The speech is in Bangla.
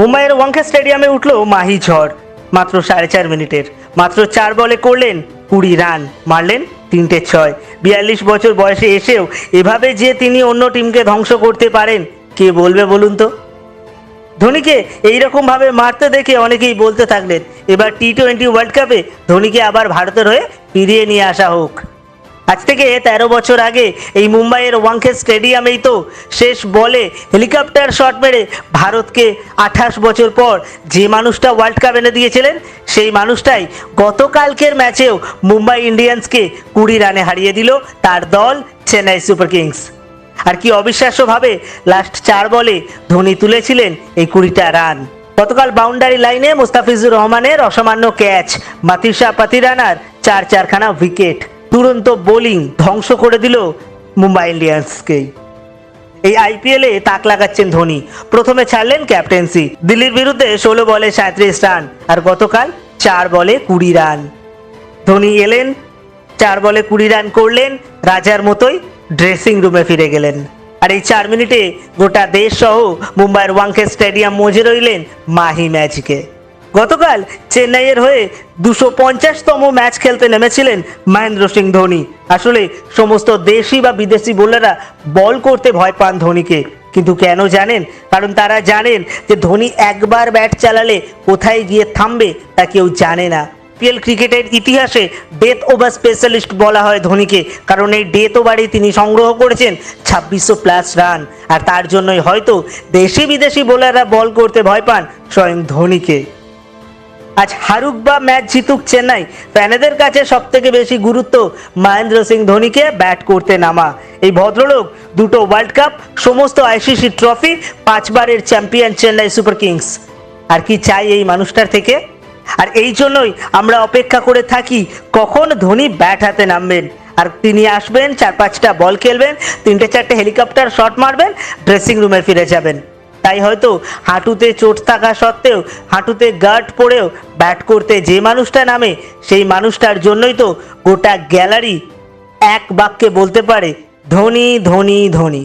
মুম্বাইয়ের ওয়াংখে স্টেডিয়ামে উঠল মাহি ঝড়। মাত্র সাড়ে চার মিনিটের। মাত্র চার বলে করলেন কুড়ি রান। মারলেন তিনটে ছয়। বিয়াল্লিশ বছর বয়সে এসেও এভাবে যে তিনি অন্য টিমকে ধ্বংস করতে পারেন, কে বলবে বলুন তো? ধোনিকে এইরকমভাবে মারতে দেখে অনেকেই বলতে থাকলেন, এবার টি টোয়েন্টি ওয়ার্ল্ড কাপে ধোনিকে আবার ভারতের হয়ে ফিরিয়ে নিয়ে আসা হোক। আজ থেকে তেরো বছর আগে এই মুম্বাইয়ের ওয়াংখে স্টেডিয়ামেই তো শেষ বলে হেলিকপ্টার শট মেরে ভারতকে আঠাশ বছর পর যে মানুষটা ওয়ার্ল্ড কাপ এনে দিয়েছিলেন, সেই মানুষটাই গতকালকের ম্যাচেও মুম্বাই ইন্ডিয়ান্সকে কুড়ি রানে হারিয়ে দিল তার দল চেন্নাই সুপার কিংস। আর কি অবিশ্বাস্যভাবে লাস্ট চার বলে ধোনি তুলেছিলেন এই কুড়িটা রান। গতকাল বাউন্ডারি লাইনে মুস্তাফিজুর রহমানের অসামান্য ক্যাচ, মাতিসা পাতিরানার চার চারখানা উইকেট। দুরন্ত বোলিং ধ্বংস করে দিল মুম্বাই ইন্ডিয়ান্সকেই এই আইপিএলে তাক লাগাচ্ছেন ধোনি। প্রথমে ছাড়লেন ক্যাপ্টেন্সি। দিল্লির বিরুদ্ধে ষোলো বলে সাঁত্রিশ রান আর গতকাল চার বলে কুড়ি রান। ধোনি এলেন, চার বলে কুড়ি রান করলেন, রাজার মতোই ড্রেসিং রুমে ফিরে গেলেন। আর এই চার মিনিটে গোটা দেশ সহ মুম্বাইয়ের ওয়াংখে স্টেডিয়াম মজে রইলেন মাহি ম্যাচকে গতকাল চেন্নাইয়ের হয়ে দুশো পঞ্চাশতম ম্যাচ খেলতে নেমেছিলেন মহেন্দ্র সিং ধোনি। আসলে সমস্ত দেশি বা বিদেশি বোলাররা বল করতে ভয় পান ধোনিকে। কিন্তু কেন জানেন? কারণ তারা জানেন যে ধোনি একবার ব্যাট চালালে কোথায় গিয়ে থামবে তা কেউ জানে না। পিএল ক্রিকেটের ইতিহাসে ডেথ ওভার স্পেশালিস্ট বলা হয় ধোনিকে, কারণ এই ডেথ ওভারে তিনি সংগ্রহ করেছেন ছাব্বিশশো প্লাস রান। আর তার জন্যই হয়তো দেশি বিদেশি বোলাররা বল করতে ভয় পান স্বয়ং ধোনিকে। আজ হারুক বা ম্যাচ জিতুক চেন্নাই। ফ্যানেদের কাছে সব থেকে বেশি গুরুত্ব মহেন্দ্র সিং ধোনিকে ব্যাট করতে নামা। এই ভদ্রলোক দুটো ওয়ার্ল্ড কাপ, সমস্ত আইসিসি ট্রফি, পাঁচবারের চ্যাম্পিয়ন চেন্নাই সুপার কিংস। আর কি চাই এই মানুষটার থেকে? আর এই জন্যই আমরা অপেক্ষা করে থাকি কখন ধোনি ব্যাট হাতে নামবেন। আর তিনি আসবেন, চার পাঁচটা বল খেলবেন, তিনটে চারটে হেলিকপ্টার শট মারবেন, ড্রেসিং রুমে ফিরে যাবেন। তাই হয়তো হাঁটুতে চোট থাকা সত্ত্বেও, হাঁটুতে গার্ড পরেও ব্যাট করতে যে মানুষটা নামে, সেই মানুষটার জন্যই তো গোটা গ্যালারি এক বাক্যে বলতে পারে, ধনী ধনী, ধোনি।